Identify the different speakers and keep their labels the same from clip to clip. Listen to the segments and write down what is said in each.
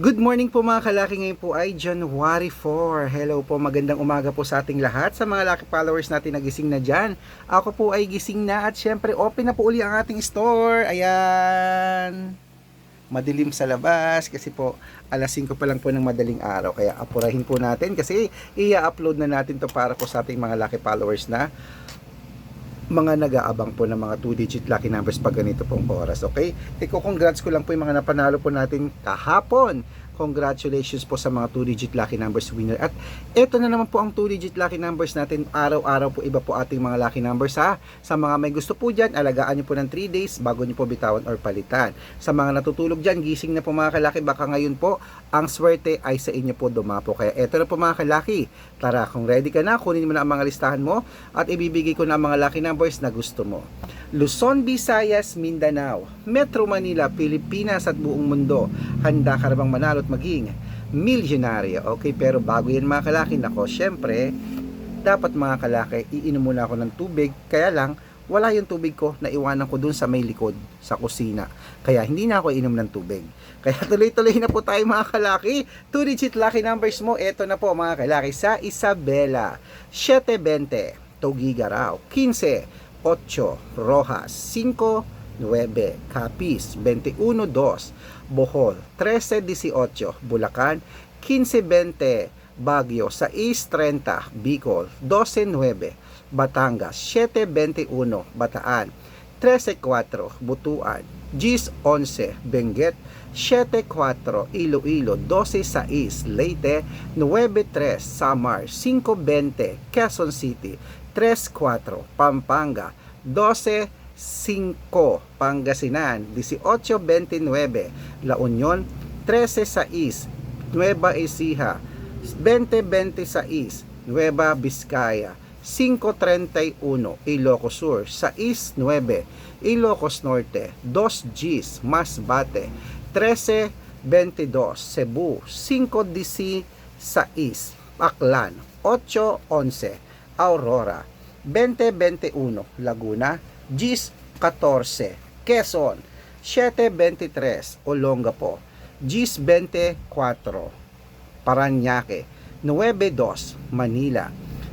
Speaker 1: Good morning po mga kalaki. Ngayon po ay January 4. Hello po, magandang umaga po sa ating lahat. Sa mga laki followers natin na gising na dyan. Ako po ay gising na at syempre open na po uli ang ating store. Ayan. Madilim sa labas kasi po alas 5 pa lang po ng madaling araw. Kaya apurahin po natin kasi i-upload na natin to para po sa ating mga laki followers na mga nag-aabang po ng mga 2-digit lucky numbers pag ganito pong oras, okay? Iko congrats ko lang po yung mga napanalo po natin kahapon. Congratulations po sa mga 2-digit lucky numbers winner. At ito na naman po ang 2-digit lucky numbers natin. Araw-araw po iba po ating mga lucky numbers ha. Sa mga may gusto po dyan, alagaan nyo po ng 3 days bago nyo po bitawan or palitan. Sa mga natutulog dyan, gising na po mga kalaki. Baka ngayon po, ang swerte ay sa inyo po dumapo. Kaya ito na po mga kalaki. Tara, kung ready ka na, kunin mo na ang mga listahan mo at ibibigay ko na ang mga lucky numbers na gusto mo. Luzon, Visayas, Mindanao, Metro Manila, Pilipinas at buong mundo. Handa ka na bang manalo maging milyonaryo? Okay, pero bago yan mga kalaki, nako, syempre, dapat mga kalaki, iinom muna ako ng tubig. Kaya lang, wala yung tubig ko na iwanan ko dun sa may likod, sa kusina. Kaya hindi na ako inom ng tubig. Kaya tuloy-tuloy na po tayo mga kalaki. 2-digit lucky numbers mo, eto na po mga kalaki sa Isabela. 720, Togigaraw, 15, 8, Rojas, 5, 9, Capiz, 21, 2, Bohol, 13, 18, Bulacan, 15, 20, Baguio, 6, 30, Bicol, 12, 9, Batangas, 7, 21, Bataan, 13, 4, Butuan, 10, 11, Benguet, 7, 4, Iloilo, 12, 6, Leyte, 9, 3, Samar, 5, 20, Quezon City, 3-4 Pampanga 12-5 Pangasinan 18-29 La Union 13-6 Nueva Ecija. 20-26 Nueva Vizcaya. 5.31 Ilocos Sur. 6.9 Ilocos Norte. 2 Gs Masbate. 13.22 Cebu. 5.16 Aklan. 8.11 Aurora 2021 Laguna Gis 14 Quezon 723 Olongapo Gis 24 Paranaque 92 Manila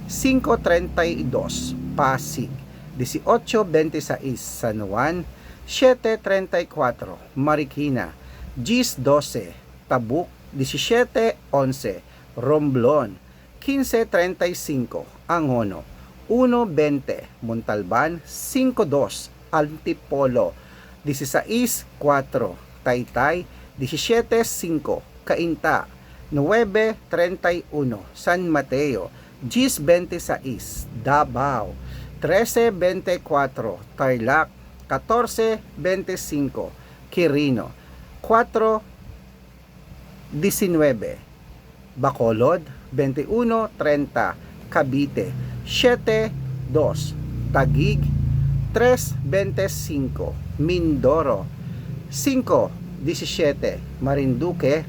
Speaker 1: 532 Pasig 1826 San Juan 734 Marikina Gis 12 Tabuk 1711 Romblon 1535 Angono 1.20 Montalban 5.2 Antipolo 16.4 Taytay 17.5 Cainta 9.31 San Mateo 10.26 Davao 13.24 Tarlac 14.25 Quirino 4.19 Bacolod 21.30 Cavite 7.2 Tagig. 3.25 Mindoro. 5.17 Marinduque.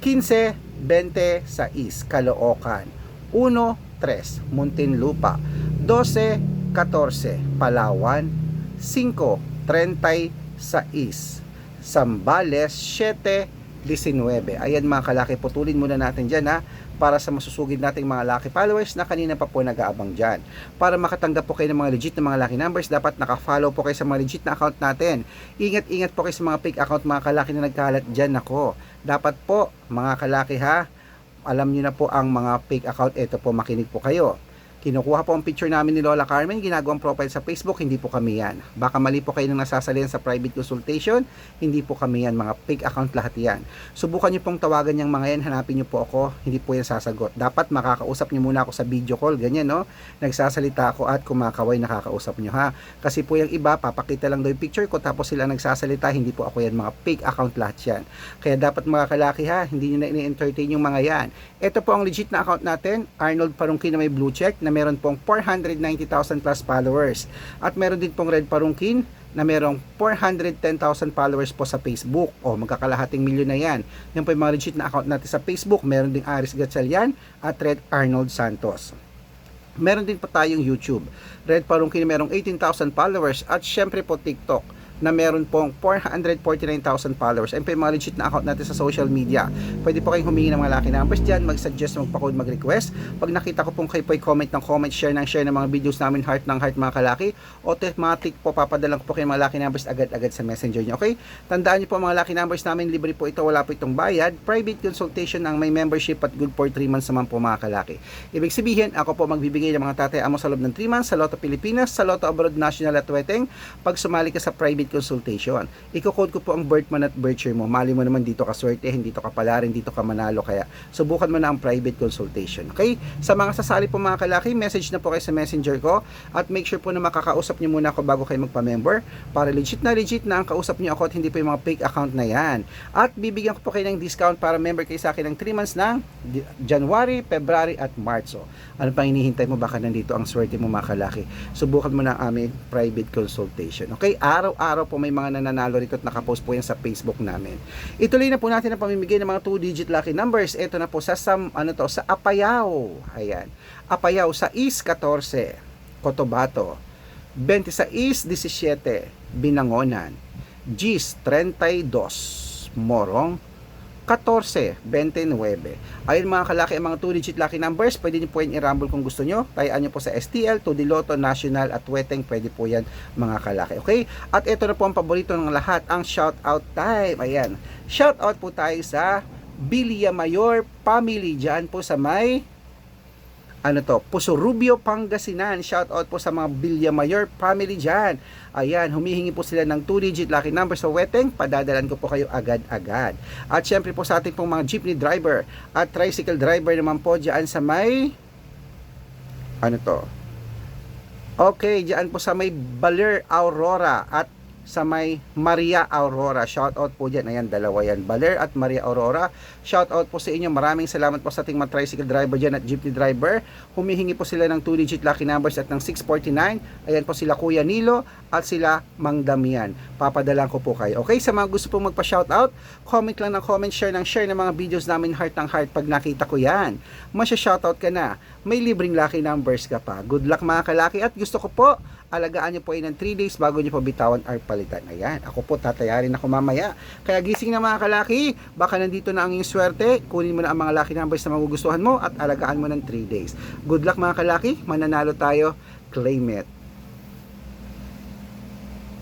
Speaker 1: 15.26 Caloocan. 1.3 Muntinlupa. 12.14 Palawan. 5.36 Sambales 7.19 Ayan mga kalaki, putulin muna natin dyan ha para sa masusugid nating mga lucky followers na kanina pa po nag-aabang dyan. Para makatanggap po kayo ng mga legit na mga lucky numbers, dapat naka-follow po kayo sa mga legit na account natin. Ingat-ingat po kayo sa mga fake account mga kalaki na nagkalat dyan ako. Dapat po mga kalaki ha, alam niyo na po ang mga fake account, ito po makinig po kayo. Kinukuha po ang picture namin ni Lola Carmen, ginagawang profile sa Facebook, hindi po kami yan. Baka mali po kayo nang nasasalihan sa private consultation, hindi po kami yan, mga fake account lahat yan. Subukan niyo pong tawagan yung mga yan, hanapin niyo po ako, hindi po yan sasagot. Dapat makakausap niyo muna ako sa video call, ganyan no? Nagsasalita ako at kumakaway nakakausap niyo ha. Kasi po yung iba, papakita lang daw yung picture ko tapos sila nagsasalita, hindi po ako yan, mga fake account lahat yan. Kaya dapat mga kalaki ha, hindi niyo na ini-entertain yung mga yan. Ito po ang legit na account natin, Arnold Parungkin na may blue check, na meron pong 490,000 plus followers. At meron din pong Red Parungkin na merong 410,000 followers po sa Facebook. O magkakalahating milyon na yan. Yan po yung mga legit na account natin sa Facebook. Meron ding Aris Gatchalian at Red Arnold Santos. Meron din po tayong YouTube. Red Parungkin na merong 18,000 followers at syempre po TikTok. Na meron pong 449,000 followers. Ayun po yung mga legit na account natin sa social media. Pwede po kayong humingi ng mga lucky numbers dyan, mag-suggest, magpa-code, mag-request. Pag nakita ko pong kayo po comment ng comment, share ng share ng mga videos namin, heart ng heart mga kalaki, automatic po papadalang ko po kayo mga lucky numbers agad-agad sa messenger nyo. Okay? Tandaan nyo po mga lucky numbers namin, libre po ito, wala po itong bayad. Private consultation ang may membership at good for 3 months naman po mga kalaki. Ibig sabihin, ako po magbibigay ng mga tatay amo sa loob ng 3 months sa Lotto Pilipinas, sa Lotto Abroad National at Weteng pag sumali ka sa private consultation. Iko-code ko po ang birth month at birth year mo. Mali mo naman dito ka swerte, hindi dito ka palarin, dito ka manalo. Kaya subukan mo na ang private consultation. Okay? Sa mga sasali po mga kalaki, message na po kayo sa messenger ko at make sure po na makakausap niyo muna ako bago kayo magpa-member para legit na legit na ang kausap niyo ako at hindi po yung mga fake account na yan. At bibigyan ko po kayo ng discount para member kayo sa akin ng 3 months ng January, February at March. So, ano pang hinihintay mo? Baka nandito ang swerte mo mga kalaki. Subukan mo na ang aming private consultation. Okay? Araw-araw po may mga nananalo rito at nakapost po yan sa Facebook namin. Ituloy na po natin ang pamimigay ng mga 2-digit lucky numbers. Ito na po sa Sam, ano to, sa Apayao. Ayan. Apayao sa East 14, Cotabato. 26, 17, Binangonan. Gis, 32, Morong. 14, 29. Ayun mga kalaki, mga 2-digit lucky numbers, pwede nyo po yan i-rumble kung gusto nyo. Tayaan nyo po sa STL, 2D Lotto, National at Weteng, pwede po yan mga kalaki. Okay? At ito na po ang paborito ng lahat, ang shout out time. Ayan. Shout out po tayo sa Bilya Mayor family dyan po sa may ano to, Puso Rubio, Pangasinan. Shout out po sa mga Villamayor family dyan. Ayan, humihingi po sila ng 2-digit lucky number sa Weteng. Padadalan ko po kayo agad-agad. At syempre po sa ating pong mga jeepney driver at tricycle driver naman po dyan sa may ano to? Okay, dyan po sa may Baler Aurora at sa may Maria Aurora. Shout out po dyan. Ayan, dalawa yan. Baler at Maria Aurora. Shout out po sa inyo. Maraming salamat po sa ating mga tricycle driver dyan at jeepney driver. Humihingi po sila ng 2-digit lucky numbers at ng 649. Ayan po sila Kuya Nilo at sila Mang Damian. Papadalan ko po kayo. Okay, sa mga gusto pong magpa-shout out, comment lang ng comment, share ng share ng mga videos namin heart ng heart pag nakita ko yan. Masya-shoutout ka na. May libreng lucky numbers ka pa. Good luck mga kalaki at gusto ko po alagaan niyo po yun ng 3 days bago niyo po bitawan or palitan. Ayan, ako po tatayarin ako mamaya. Kaya gising na mga kalaki, baka nandito na ang iyong swerte, kunin mo na ang mga lucky numbers na magugustuhan mo at alagaan mo ng 3 days. Good luck mga kalaki, mananalo tayo, claim it.